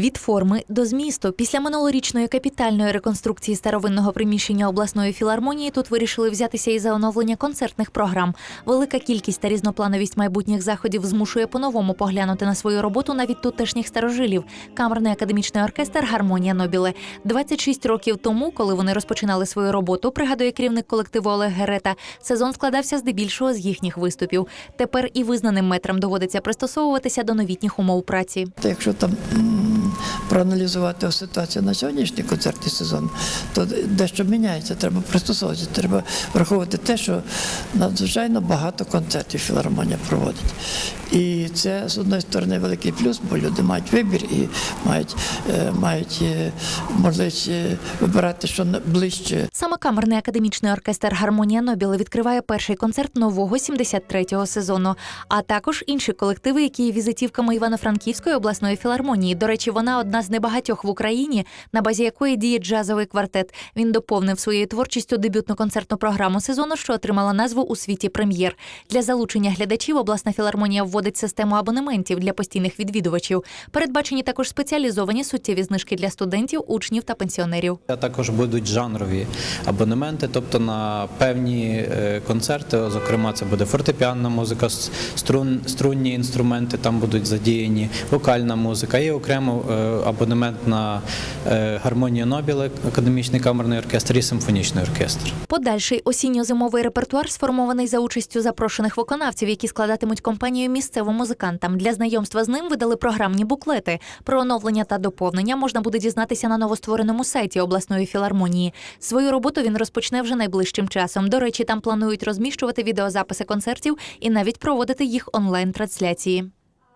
Від форми до змісту після минулорічної капітальної реконструкції старовинного приміщення обласної філармонії тут вирішили взятися і за оновлення концертних програм. Велика кількість та різноплановість майбутніх заходів змушує по-новому поглянути на свою роботу навіть тутешніх старожилів. Камерний академічний оркестр Гармонія Нобіле 26 років тому, коли вони розпочинали свою роботу, пригадує керівник колективу Олег Герета. Сезон складався здебільшого з їхніх виступів. Тепер і визнаним метрам доводиться пристосовуватися до новітніх умов праці. Якщо там проаналізувати ситуацію на сьогоднішній концертний сезон, то дещо міняється. Треба пристосовуватися. Треба враховувати те, що надзвичайно багато концертів філармонія проводить. І це з одної сторони великий плюс, бо люди мають вибір і мають, е, мають е, можливість е, вибирати, що ближче Саме камерний академічний оркестр Гармонія Нобіле відкриває перший концерт нового 73-го сезону, а також інші колективи, які є візитівками Івано-Франківської обласної філармонії. До речі, вона одна з небагатьох в Україні, на базі якої діє джазовий квартет. Він доповнив своєю творчістю дебютну концертну програму сезону, що отримала назву у світі прем'єр. Для залучення глядачів обласна філармонія вводить систему абонементів для постійних відвідувачів. Передбачені також спеціалізовані суттєві знижки для студентів, учнів та пенсіонерів. А також будуть жанрові абонементи, тобто на певні е, концерти, зокрема, це буде фортепіанна музика, струн, струнні інструменти там будуть задіяні, вокальна музика. Є окремо абонемент на е, гармонію Нобіле, академічний камерний оркестр і симфонічний оркестр. Подальший осінньо-зимовий репертуар сформований за участю запрошених виконавців, які складатимуть компанію місцевим музикантам. Для знайомства з ним видали програмні буклети. Про оновлення та доповнення можна буде дізнатися на новоствореному сайті обласної філармонії. Свою роботу він розпочне вже найближчим часом. До речі, там планують розміщувати відеозаписи концертів і навіть проводити їх онлайн-трансляції.